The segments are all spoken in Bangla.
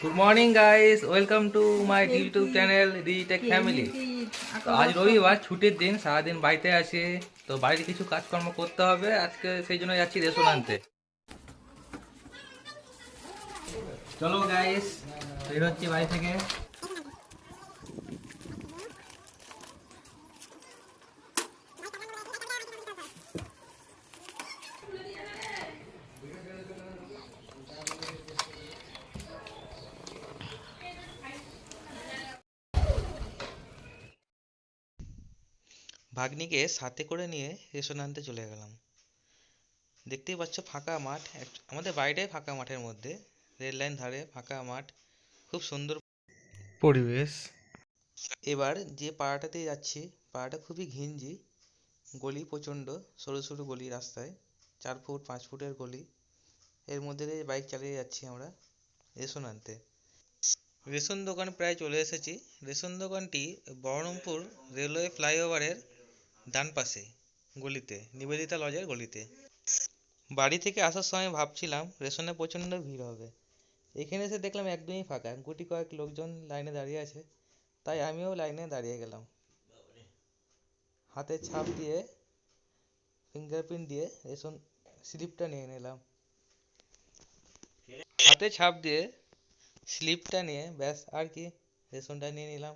Good morning guys welcome to my YouTube channel Digitech family তো আজ রবিবার ছুটির দিন সারাদিন বাড়িতে আছি। তো বাড়িতে কিছু কাজকর্ম করতে হবে। আজকে সেই জন্য যাচ্ছি রেশন আনতে চলো গাইস বের হচ্ছি বাড়ি থেকে। ভাগ্নিকে সাথে করে নিয়ে রেশন আনতে চলে গেলাম। দেখতেই পাচ্ছ ফাঁকা মাঠ। এক- আমাদের বাড়িটাই ফাঁকা মাঠের মধ্যে। রেল লাইন ধারে ফাঁকা মাঠ। খুব সুন্দর পরিবেশ। এবার যে পাড়াটাতে যাচ্ছি পাড়াটা খুবই ঘিঞ্জি। গলি প্রচণ্ড সরু সরু গলি রাস্তায়। চার ফুট পাঁচ ফুটের গলি। এর মধ্যে দিয়ে বাইক চালিয়ে যাচ্ছি আমরা রেশন আনতে। রেশন দোকান প্রায় চলে এসেছি। রেশন দোকানটি বহরমপুর রেলওয়ে ফ্লাইওভারের ডান পাশে, গলিতে, নিবেদিতা লজের গলিতে। বাড়ি থেকে আসার সময় ভাবছিলাম, রেশনে প্রচণ্ড ভিড় হবে। এখানে এসে দেখলাম একদমই ফাঁকা, গুটি কয়েক লোকজন লাইনে দাঁড়িয়ে আছে। তাই আমিও লাইনে দাঁড়িয়ে গেলাম। হাতে ছাপ দিয়ে ফিঙ্গারপ্রিন্ট দিয়ে রেশন স্লিপটা নিয়ে নিলাম। হাতে ছাপ দিয়ে স্লিপটা নিয়ে ব্যাস আর কি রেশনটা নিয়ে নিলাম।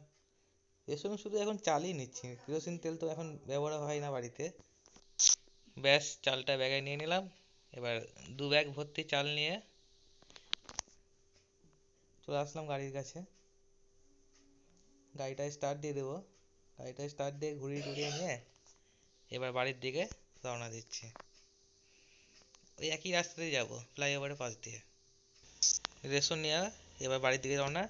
রেশন শুধু এখন চালই নিচ্ছি। কেরোসিন তেল তো এখন ব্যবহার হয় না বাড়িতে। ব্যাস, চালটা ব্যাগে নিয়ে নিলাম। এবার দু ব্যাগ ভর্তি চাল নিয়ে চলে আসলাম গাড়ির কাছে। গাড়িটা স্টার্ট দিয়ে দেবো। গাড়িটা স্টার্ট দিয়ে ঘুরিয়ে টুরিয়ে নিয়ে এবার বাড়ির দিকে রওনা দিচ্ছি। ওই একই রাস্তাতেই যাব ফ্লাইওভারের পাশ দিয়ে। রেশন নেওয়া, এবার বাড়ির দিকে রওনা।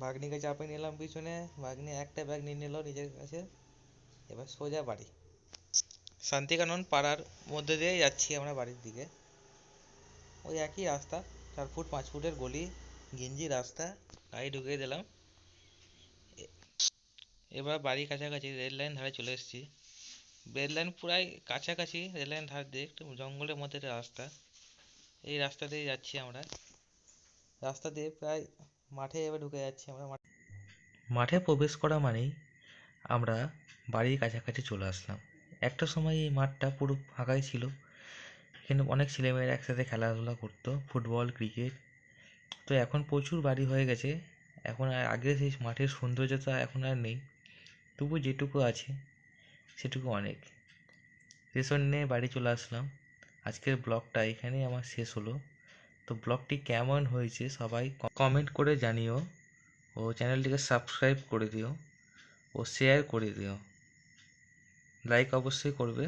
ভাগ্নিকে চাপে নিলাম পিছনে, ভাগ্নি একটা ব্যাগ নিয়ে নিল নিজের কাছে। এবার সোজা বাড়ি। শান্তিকানন পাড়ার মধ্যে দিয়ে যাচ্ছি আমরা বাড়ির দিকে। ওই একই রাস্তা, চার ফুট, পাঁচ ফুটের গলি ঘিঞ্জি রাস্তা, গাড়ি ঢুকিয়ে দিলাম। এবার বাড়ির কাছাকাছি রেল লাইন ধারে চলে এসেছি। রেল লাইন প্রায় কাছাকাছি, রেল লাইন ধার দিয়ে একটু জঙ্গলের মধ্যে একটা রাস্তা। এই রাস্তা দিয়ে যাচ্ছি আমরা। রাস্তা দিয়ে প্রায় মাঠে এবার ঢুকে যাচ্ছি আমরা মাঠ- মাঠে প্রবেশ করা মানেই আমরা বাড়ির কাছাকাছি চলে আসলাম। একটা সময় এই মাঠটা পুরো ফাঁকাই ছিল। এখানে অনেক ছেলেমেয়েরা একসাথে খেলাধুলা করতো, ফুটবল, ক্রিকেট। তো এখন প্রচুর বাড়ি হয়ে গেছে। এখন আর আগে সেই মাঠের সৌন্দর্যতা এখন আর নেই। তবু যেটুকু আছে, সেটুকু অনেক। রেশন নিয়ে বাড়ি চলে আসলাম। আজকের ব্লগটা এখানেই আমার শেষ হলো। তো ব্লগটি কেমন হয়েছে সবাই কমেন্ট করে জানিও। ও চ্যানেলটিকে সাবস্ক্রাইব করে দিও। ও শেয়ার করে দিও। লাইক অবশ্যই করবে।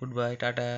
Goodbye tata.